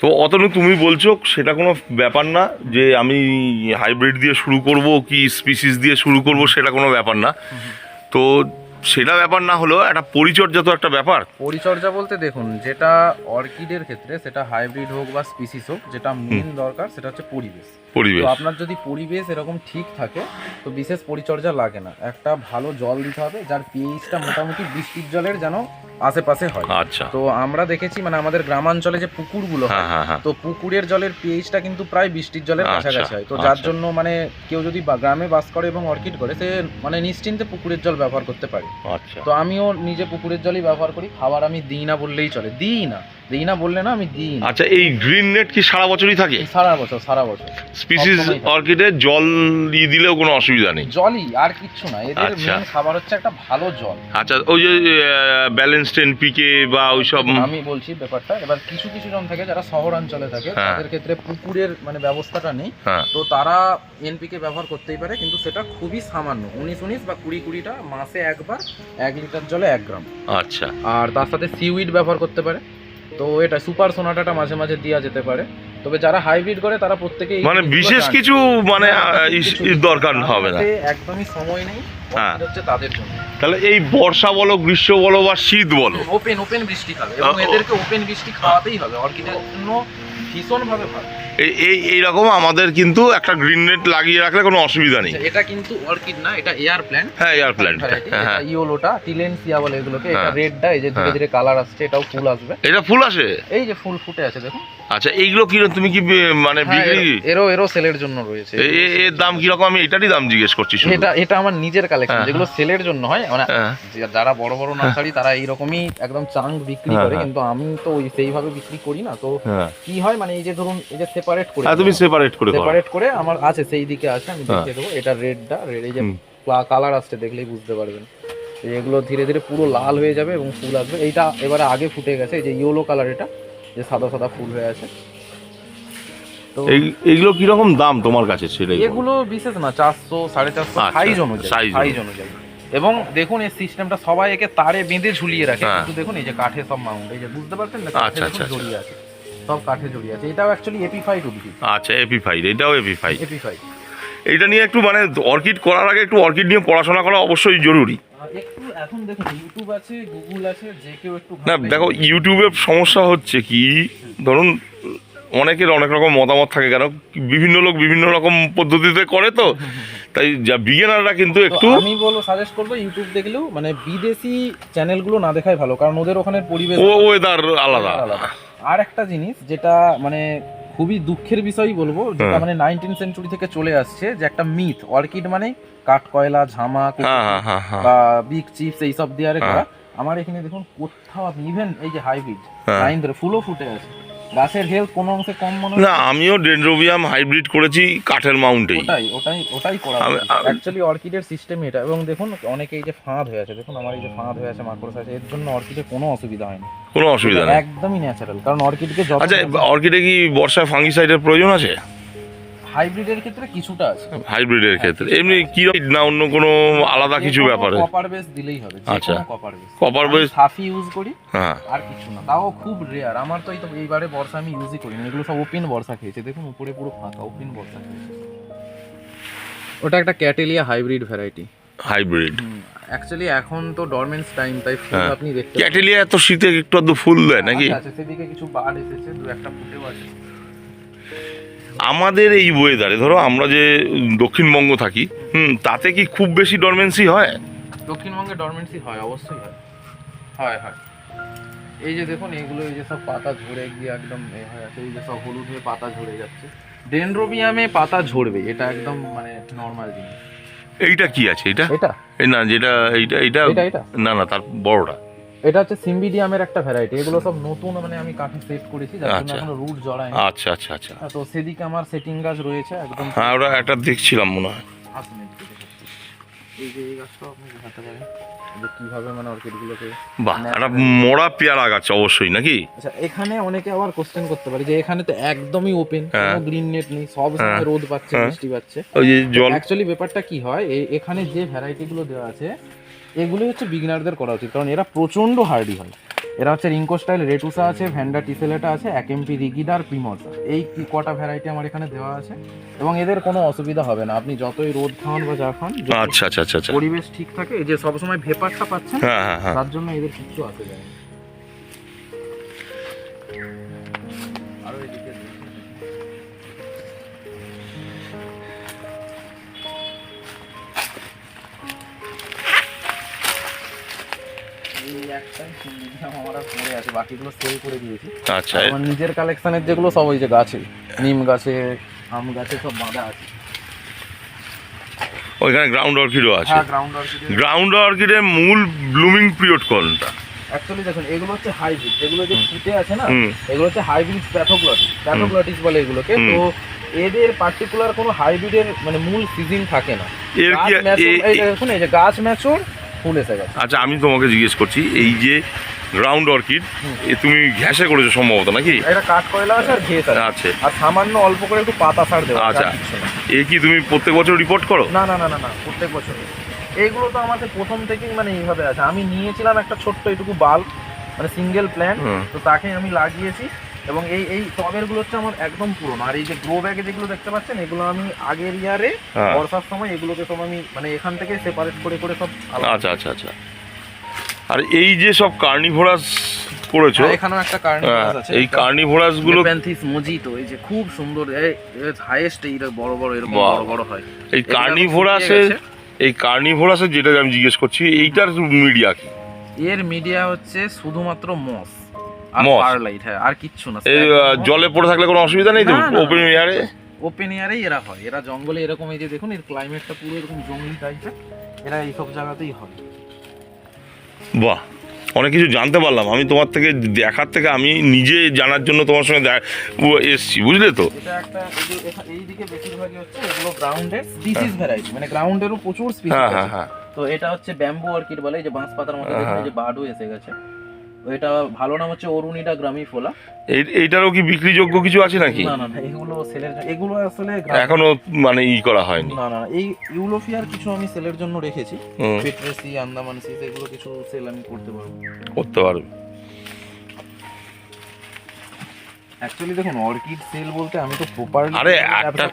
তো অতনু তুমি বলছো সেটা কোনো ব্যাপার না যে আমি হাইব্রিড দিয়ে শুরু করব কি স্পিসিস দিয়ে শুরু করব সেটা কোনো ব্যাপার না। তো সেটা ব্যাপার না হলেও একটা পরিচর্যা তো একটা ব্যাপার। পরিচর্যা বলতে দেখুন যেটা অর্কিডের ক্ষেত্রে সেটা হাইব্রিড হোক বা স্পিসিস হোক যেটা মেন দরকার সেটা হচ্ছে পরিবেশ। পরিবেশ। তো আপনার যদি পরিবেশ এরকম ঠিক থাকে তো বিশেষ পরিচর্যা লাগে না। একটা ভালো জল দিতে হবে যার পিএইচটা মোটামুটি বৃষ্টির জলের যেন আশেপাশে হয়। আচ্ছা। তো আমরা দেখেছি মানে আমাদের গ্রামাঞ্চলে যে পুকুরগুলো হয় হ্যাঁ হ্যাঁ হ্যাঁ। তো পুকুরের জলের পিএইচটা কিন্তু প্রায় বৃষ্টির জলের আচ্ছা, কাছাকাছি হয়। তো যার আচ্ছা। জন্য মানে কেউ যদি গ্রামে বাস করে এবং অর্কিড করে সে মানে নিশ্চিন্তে পুকুরের জল ব্যবহার করতে পারে। আচ্ছা। তো আমিও নিজে পুকুরের জলই ব্যবহার করি খাবার আমি দিই না বললেই চলে। দিই না। দিই না বললে না আমি দিই না। আচ্ছা এই গ্রিন নেট কি সারা বছরই থাকে? সারা বছর সারা বছর। স্পিসিস থাকে। অর্কিডে জল দিয়ে দিলেও কোনো অসুবিধা নেই? জলই আর কিচ্ছু না। এদের আচ্ছা। মেন খাবার হচ্ছে একটা ভালো জল। আচ্ছা ওই যে ব্যালেন্সড এনপিকে বা ওইসব আমি বলছি ব্যাপারটা এবার কিছু কিছু জন থাকে যারা শহরাঞ্চলে থাকে হ্যাঁ। তাদের ক্ষেত্রে পুকুরের মানে ব্যবস্থাটা নেই। হ্যাঁ। তো তারা এনপিকে ব্যবহার করতেই পারে কিন্তু সেটা খুবই সামান্য। উনিশ উনিশ বা কুড়ি কুড়িটা মাসে একবার এক লিটার জলে এক গ্রাম। আচ্ছা। আর তার সাথে সিউইড ব্যবহার করতে পারে। তো এটা সুপার সোনাটাটা মাঝে মাঝে দেওয়া যেতে পারে। তবে যারা হাইব্রিড করে তারা প্রত্যেকেই মানে বিশেষ কিছু মানে দরকার হবে না। একদমই সময় নেই হ্যাঁ। হচ্ছে তাদের জন্য। তাহলে এই বর্ষা বলো গ্রীষ্ম বলো বা শীত বলো। ওপেন ওপেন বৃষ্টি খাবে এবং এদেরকে ওপেন বৃষ্টি খাওয়াতেই হবে। অর্কিডের জন্য ভীষণ ভাবে ভালো। এই এই এইরকম আমাদের কিন্তু একটা গ্রিন নেট লাগিয়ে রাখলে কোনো অসুবিধা নেই। আচ্ছা, এটা কিন্তু অর্কিড না এটা এয়ার প্ল্যান্ট হ্যাঁ এয়ার প্ল্যান্ট হ্যাঁ ইওলোটা টিলেনসিয়া বলে এগুলোকে এটা হ্যাঁ। রেডটা এই যে ধীরে হ্যাঁ। ধীরে কালার আসছে এটাও ফুল আসবে। এটা ফুল আসে? এই যে ফুল ফুটে আছে দেখুন। আচ্ছা এইগুলো কি তুমি কি মানে হ্যাঁ, বিক্রি? এরও- এরও সেলের জন্য রয়েছে। এর দাম কীরকম? আমি এটারই দাম জিজ্ঞেস করছি এটা এটা আমার নিজের কালেকশন হ্যাঁ। যেগুলো সেলের জন্য হয় মানে হ্যাঁ। যারা বড় বড় নার্সারি তারা এইরকমই একদম চাং বিক্রি হ্যাঁ, করে হ্যাঁ। কিন্তু আমি তো সেইভাবে বিক্রি করি না তো হ্যাঁ। কি হয় মানে এই যে ধরুন এই যে সেপারেট করে হ্যাঁ তুমি সেপারেট করে সেপারেট করে আমার আছে সেই দিকে আছে আমি হ্যাঁ। দেখিয়ে দেবো। এটা রেডটা রেড এই যে কালার আসছে দেখলেই বুঝতে পারবেন। এগুলো ধীরে ধীরে পুরো লাল হয়ে যাবে এবং ফুল আসবে। এইটা এবারে আগে ফুটে গেছে এই যে ইয়েলো কালার এটা যে সাদা সাদা ফুল হয়ে আছে। এইগুলো কীরকম দাম তোমার কাছে বলো। এগুলো? বিশেষ না চারশো সাড়ে চারশো আচ্ছা, সাইজ অনুযায়ী size সাইজ অনুযায়ী। এবং দেখুন এই সিস্টেমটা সবাই একে তারে বেঁধে ঝুলিয়ে রাখে হ্যাঁ। কিন্তু দেখুন এই যে কাঠে সব মাউন্ট এই যে বুঝতে পারছেন না কাঠে আচ্ছা, দেখুন আচ্ছা, আচ্ছা। আছে। সব কাঠে জড়িয়ে আছে। এটাও অ্যাকচুয়ালি এপি ফাইভ উদ্ভিদ আচ্ছা এপি ফাইভ এটাও এপি ফাইভ এপি ফাইভ এইটা নিয়ে একটু মানে অর্কিড করার আগে একটু অর্কিড নিয়ে পড়াশোনা করা অবশ্যই জরুরি। একটু এখন দেখুন ইউটিউব আছে গুগল আছে যে কেউ একটু না দেখো ইউটিউবে সমস্যা হচ্ছে কি ধরুন অনেকের অনেক রকম মতামত থাকে কেন? বিভিন্ন লোক বিভিন্ন রকম পদ্ধতিতে করে তো। তাই যা বিগিনাররা কিন্তু একটু আমি বলব সাজেস্ট করব ইউটিউব দেখলেও মানে বিদেশি চ্যানেলগুলো না দেখাই ভালো কারণ ওদের ওখানে পরিবেশ ও ওয়েদার আলাদা। আলাদা। আর একটা জিনিস যেটা মানে খুবই দুঃখের বিষয়ই বলব যেটা হ্যাঁ। মানে নাইনটিন সেঞ্চুরি থেকে চলে আসছে যে একটা মিথ অর্কিড মানে কাঠ কয়লা ঝামা হ্যাঁ হ্যাঁ বা বিগ চিপস এইসব দিয়ে আরে। করা আমার এখানে দেখুন কোথাও ইভেন এই যে হাইব্রিড। ফুলও ফুটে আছে গাছের হেলথ কোনো অংশে কম মনে না আমিও ডেন্ড্রোবিয়াম হাইব্রিড করেছি কাঠের মাউন্টে ওটাই ওটাই ওটাই করা অ্যাকচুয়ালি অর্কিডের সিস্টেম এটা। এবং দেখুন অনেকে এই যে ফাঁদ হয়ে আছে দেখুন আমার এই যে ফাঁদ হয়ে আছে মাকড়স আছে এর জন্য অর্কিডে কোনো অসুবিধা হয়নি। কোনো অসুবিধা নেই। একদমই ন্যাচারাল কারণ অর্কিডকে যত আচ্ছা অর্কিডে কি বর্ষায় ফাঙ্গিসাইডের প্রয়োজন আছে? হাইব্রিডের ক্ষেত্রে কিছুটা আছে। হাইব্রিডের ক্ষেত্রে। এমনি কি না অন্য কোনো আলাদা কিছু ব্যাপারে? কপার বেস দিলেই হবে আচ্ছা। কপার বেস Copper base- সাফি ইউজ করি হ্যাঁ। আর কিছু না। তাও খুব রেয়ার আমার তো এই তো এইবারে বর্ষা আমি ইউজই করি না। এগুলো সব ওপেন বর্ষা খেয়েছে। দেখুন উপরে পুরো ফাঁকা ওপেন বর্ষা খেয়েছে। ওটা একটা cattleya hybrid variety hybrid. Actually এখন তো ডরমেন্স টাইম তাই ফুল হ্যাঁ। আপনি দেখতে ক্যাটেলিয়া এত শীতে একটু আধটু ফুল দেয় নাকি? আচ্ছা, আচ্ছা সেদিকে কিছু বাদ এসেছে দু একটা ফুটেও আছে। আমাদের এই ওয়েদারে ধরো আমরা যে দক্ষিণবঙ্গ থাকি হুম তাতে কি খুব বেশি ডরমেন্সি হয়? দক্ষিণবঙ্গে ডরমেন্সি হয় অবশ্যই হয়। হয় হয়। এই যে দেখুন এইগুলো এই যে সব পাতা ঝরে গিয়ে একদম এ হয়ে আছে এই যে সব হলুদ হয়ে পাতা ঝরে যাচ্ছে। ডেনড্রোবিয়ামে পাতা ঝরবে এটা একদম মানে নর্মাল জিনিস। এইটা কি আছে এটা এটা। এই না যেটা এইটা এইটা না না তার বড়টা। এটা হচ্ছে সিম্বিডিয়ামের একটা ভ্যারাইটি এগুলো সব নতুন মানে আমি কাঠে সেট করেছি যার জন্য আচ্ছা। এখনও রুট জড়ায় আচ্ছা আচ্ছা আচ্ছা তো সেদিকে আমার সেটিং গাছ রয়েছে একদম হ্যাঁ ওটা একটা দেখছিলাম মনে হয়। এই যে এই গাছটা আপনি দেখাতে পারেন কীভাবে মানে অর্কিডগুলোকে বাহ একটা পেয়ারা গাছ অবশ্যই নাকি আচ্ছা এখানে অনেকে আবার কোশ্চেন করতে পারে যে এখানে তো একদমই ওপেন হ্যাঁ। কোনো গ্রিন নেট নেই সব সময় হ্যাঁ। রোদ পাচ্ছে হ্যাঁ। বৃষ্টি পাচ্ছে ওই যে জল অ্যাকচুয়ালি ব্যাপারটা কি হয় এখানে যে ভ্যারাইটি গুলো দেওয়া আছে এগুলো হচ্ছে বিগিনারদের করা উচিত কারণ এরা প্রচণ্ড হার্ডি হয়। এরা হচ্ছে রিঙ্কো স্টাইল রেটুসা আছে ভ্যান্ডা টিসেলেটা আছে একেমপি রিগিডা আর প্রিমর্সা এই কি কটা ভ্যারাইটি আমার এখানে দেওয়া আছে এবং এদের কোনো অসুবিধা হবে না। আপনি যতই রোদ খান বা যা খান আচ্ছা আচ্ছা আচ্ছা আচ্ছা। পরিবেশ ঠিক থাকে এই যে সবসময় ভেপারটা পাচ্ছেন হ্যাঁ হ্যাঁ হ্যাঁ। তার জন্য এদের কিচ্ছু আসে যায় না আরও এদিকে বাকিগুলো সেল করে দিয়েছি আচ্ছা। আমার নিজের কালেকশনের যেগুলো সব ওই যে গাছে নিম গাছে আম গাছে সব বাঁধা আছে। ওইখানে গ্রাউন্ড অর্কিডও আছে। হ্যাঁ গ্রাউন্ড অর্কিড অর্কিডের মূল ব্লুমিং পিরিয়ড কোনটা? অ্যাকচুয়ালি দেখুন এগুলো হচ্ছে হাইব্রিড এগুলো যে ফুটে আছে না এগুলো হচ্ছে হাইব্রিড প্যাথোগ্লটিস প্যাথোগ্লটিস বলে এগুলোকে। তো এদের পার্টিকুলার কোনো হাইব্রিডের মানে মূল সিজন থাকে না। এর কি এই দেখুন এই যে গাছ ম্যাচুর ফুল এসে গেছে আচ্ছা আমি তোমাকে জিজ্ঞেস করছি এই যে গ্রাউন্ড অর্কিড এ তুমি ঘ্যাসে করেছ সম্ভবত নাকি? এটা কাঠ কয়লা আছে আর ঘেস আছে। আছে আর সামান্য অল্প করে একটু পাতা সার আছে, আচ্ছা। এ কি তুমি প্রত্যেক বছর রিপোর্ট করো? না না না না না প্রত্যেক বছর। এইগুলো তো আমাদের প্রথম থেকেই মানে এইভাবে আছে। আমি নিয়েছিলাম একটা ছোট্ট এটুকু বাল্ব মানে সিঙ্গেল প্ল্যান্ট তো তাকে আমি লাগিয়েছি। এবং এই এই টবেরগুলো হচ্ছে আমার একদম পুরনো। আর এই যে গ্রো ব্যাগে যেগুলো দেখতে পাচ্ছেন এগুলো আমি আগের ইয়ারে হ্যাঁ। বর্ষার সময় এগুলোকে সব আমি মানে এখান থেকে সেপারেট করে করে সব আচ্ছা আচ্ছা আচ্ছা। আর এই যে সব কার্নিভোরাস করেছ হ্যাঁ, এখানেও একটা হ্যাঁ, কার্নিভাস আছে এই কার্নিভোরাসগুলো প্যান্থিস মজিতো এই যে খুব সুন্দর হাইয়েস্ট এই বড় বড় এরকম। বড় বড় হয়। এই কার্নিভোরাসের এই কার্নিভোরাসের যেটা আমি জিজ্ঞেস করছি এইটার মিডিয়া কি? এর মিডিয়া হচ্ছে শুধুমাত্র মস আর? হ্যাঁ আর কিচ্ছু না এই জলে পড়ে থাকলে কোনো অসুবিধা নেই তো। ওপেন এয়ারে ওপেন এয়ারেই এরা হয়। এরা জঙ্গলে এরকম এই যে দেখুন এর ক্লাইমেটটা পুরো এরকম জঙ্গলি টাইপের এরা এইসব জায়গাতেই হয়। বাহ অনেক কিছু জানতে পারলাম। আমি তোমার থেকে দেখার থেকে আমি নিজে জানার জন্য তোমার সঙ্গে এসছি বুঝলে তো? এইদিকে বেশিরভাগই হচ্ছে এগুলো গ্রাউন্ডের স্পিসিস ভ্যারাইটি মানে গ্রাউন্ডেরও প্রচুর স্পিসিস হ্যাঁ হ্যাঁ হ্যাঁ। তো এটা হচ্ছে ব্যাম্বু অর্কিড বলে এই যে বাঁশ পাতার মতো হ্যাঁ, হ্যাঁ। যে বার্ডও এসে গেছে। এটা ভালো নাম হচ্ছে অরুণিটা গ্রামি ফোলা। এইটারও কি বিক্রিযোগ্য কিছু আছে নাকি? না না এইগুলো এগুলো সেলের এগুলো আসলে এখনও মানে ই করা হয়নি। না না এই ইউলোফিয়ার কিছু আমি সেলের জন্য রেখেছি। পেট্রেসি আন্দামানসিস এগুলো কিছু সেল আমি করতে পারব। করতে পারবে। অ্যাকচুয়ালি দেখুন অর্কিড সেল বলতে আমি তো প্রপারলি আরে একটা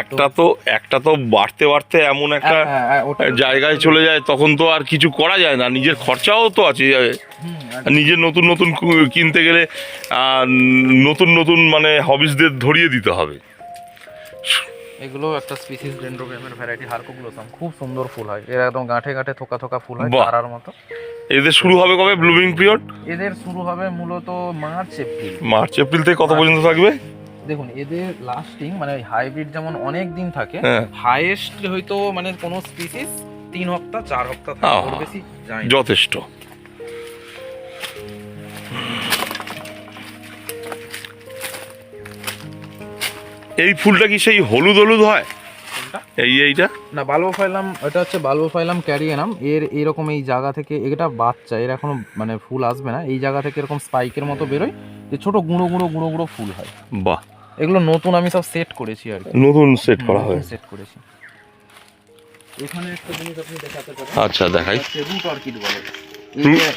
একটা তো একটা তো বাড়তে বাড়তে এমন একটা হ্যাঁ, জায়গায় চলে যায় তখন তো আর কিছু করা যায় না। নিজের খরচাও তো আছে। নিজের নতুন নতুন কিনতে গেলে নতুন নতুন মানে হবিসদের ধরিয়ে দিতে হবে। এগুলো একটা স্পিসিস ডেন্ড্রোবিয়ামের ভ্যারাইটি হারকোগ্লোসাম খুব সুন্দর ফুল হয়। এর একদম গাঁঠে গাঁঠে থোকা থোকা ফুল হয় তারার মতো। এদের শুরু হবে কবে? ব্লুমিং পিরিয়ড এদের শুরু হবে মূলত মার্চ এপ্রিল। মার্চ এপ্রিল থেকে কত পর্যন্ত থাকবে? দেখুন এদের লাস্টিং মানে হাইব্রিড যেমন অনেক দিন থাকে হ্যাঁ। হাইয়েস্ট হয়তো মানে কোনো স্পিসিস তিন হপ্তাহ চার হপ্তাহ থাকে। বেশি যায়। যথেষ্ট। এই ফুলটা কি সেই হলুদ হলুদ হয়? কোনটা? এই এইটা? না বাল্বোফাইলাম এটা হচ্ছে বাল্বোফাইলাম ক্যারিয়ানাম। এর এরকম এই জায়গা থেকে এটা বাচ্চা এর এখনও মানে ফুল আসবে না। এই জায়গা থেকে এরকম স্পাইকের মতো বেরোয় যে ছোট গুঁড়ো গুঁড়ো গুঁড়ো গুঁড়ো ফুল হয়। বাহ। এগুলো নতুন আমি সব সেট করেছি আর নতুন সেট করা হয় সেট করেছি। এখানে একটা জিনিস আপনি দেখাতে পারেন। আচ্ছা দেখাই। রুট অর্কিড বলে।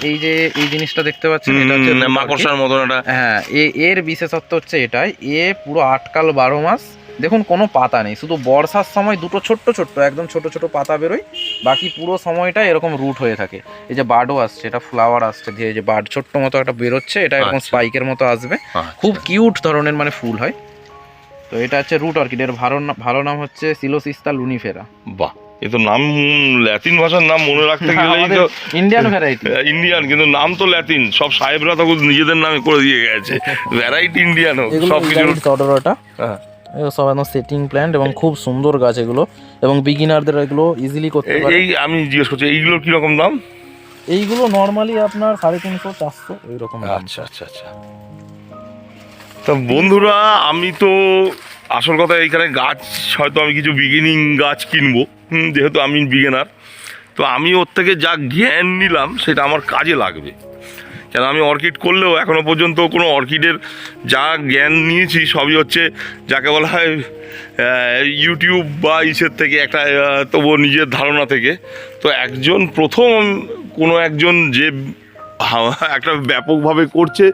এই যে এই জিনিসটা দেখতে পাচ্ছেন এটা হচ্ছে মাকড়সার মতন orchid। হ্যাঁ এর বিশেষত্ব হচ্ছে এটাই এ পুরো আটকাল বারো মাস দেখুন কোনো পাতা নেই। শুধু বর্ষার সময় দুটো ছোট্ট ছোট্ট একদম ছোট ছোট পাতা বেরোয়। বাকি পুরো সময়টা এরকম রুট হয়ে থাকে। এই যে বার্ডও আসছে এটা ফ্লাওয়ার আসছে ধীরে যে বার্ড ছোট্ট মতো একটা বেরোচ্ছে এটা এরকম আচ্ছা। স্পাইকের মতো আসবে। আচ্ছা। খুব কিউট ধরনের মানে ফুল হয়। তো এটা হচ্ছে রুট অর্কিড। এর ভালো নাম ভালো নাম হচ্ছে সিলোসিস্তা লুনিফেরা। বাহ! এ তো নাম ল্যাতিন ভাষার নাম মনে রাখতে গেলেই তো ইন্ডিয়ান ভ্যারাইটি ইন্ডিয়ান কিন্তু নাম তো ল্যাতিন সব সাহেবরা তখন নিজেদের নামে করে দিয়ে গেছে। ভ্যারাইটি ইন্ডিয়ান এগুলো সব কিছু হ্যাঁ। সব একদম সেটিং প্ল্যান্ট এবং খুব সুন্দর গাছ এগুলো এবং বিগিনারদের এগুলো ইজিলি করতে পারে এই আমি জিজ্ঞেস করছি এইগুলোর কীরকম দাম? এইগুলো নর্মালি আপনার সাড়ে তিনশো চারশো এইরকম। আচ্ছা আচ্ছা আচ্ছা। তা বন্ধুরা আমি তো আসল কথা এইখানে গাছ হয়তো আমি কিছু বিগিনিং গাছ কিনবো। যেহেতু আমি বিগিনার তো আমি ওর থেকে যা জ্ঞান নিলাম সেটা আমার কাজে লাগবে। কেন আমি অর্কিড করলেও এখনও পর্যন্ত কোনো অর্কিডের যা জ্ঞান নিয়েছি সবই হচ্ছে যাকে বলা হয় ইউটিউব বা ইসের থেকে একটা তবুও নিজের ধারণা থেকে। তো একজন প্রথম কোনো একজন যে একটা ব্যাপকভাবে করছে,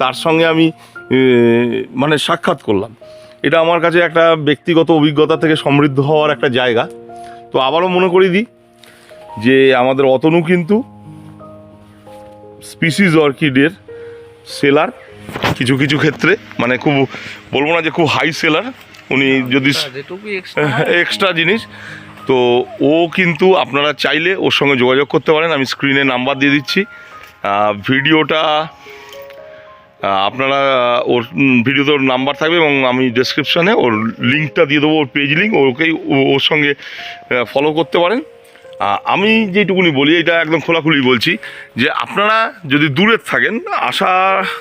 তার সঙ্গে আমি মানে সাক্ষাৎ করলাম। এটা আমার কাছে একটা ব্যক্তিগত অভিজ্ঞতা থেকে সমৃদ্ধ হওয়ার একটা জায়গা। তো আবারও মনে করি দিই যে আমাদের অতনু কিন্তু স্পিসিস অর্কিডের সেলার কিছু কিছু ক্ষেত্রে। মানে খুব বলব না যে খুব হাই সেলার উনি যদি এক্সট্রা এক্সট্রা জিনিস। তো ও কিন্তু আপনারা চাইলে ওর সঙ্গে যোগাযোগ করতে পারেন। আমি স্ক্রিনে নাম্বার দিয়ে দিচ্ছি। ভিডিওটা আপনারা ওর ভিডিওতে ওর নাম্বার থাকবে এবং আমি ডেসক্রিপশানে ওর লিঙ্কটা দিয়ে দেবো ওর পেজ লিঙ্ক ওকেই ওর সঙ্গে ফলো করতে পারেন। আমি যেটুকুনি বলি, এটা একদম খোলাখুলি বলছি যে আপনারা যদি দূরে থাকেন আসা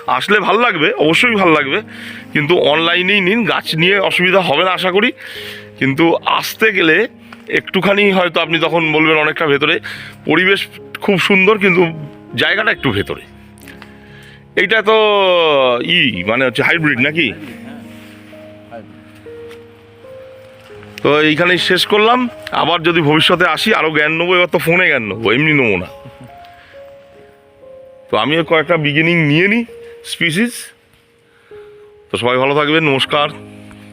আসলে ভালো লাগবে, অবশ্যই ভালো লাগবে, কিন্তু অনলাইনেই নিন, গাছ নিয়ে অসুবিধা হবে না, আশা করি। কিন্তু আসতে গেলে একটুখানি হয়তো আপনি তখন বলবেন অনেকটা ভেতরে। পরিবেশ খুব সুন্দর, কিন্তু জায়গাটা একটু ভেতরে। এইটা তো ই মানে হচ্ছে হাইব্রিড নাকি? তো এইখানেই শেষ করলাম। আবার যদি ভবিষ্যতে আসি আরও জ্ঞান নেব, এবার তো ফোনে জ্ঞান নেব, এমনি নেব না। তো আমিও কয়েকটা বিগিনিং নিয়ে নিই স্পিসিস তো সবাই ভালো থাকবেন, নমস্কার।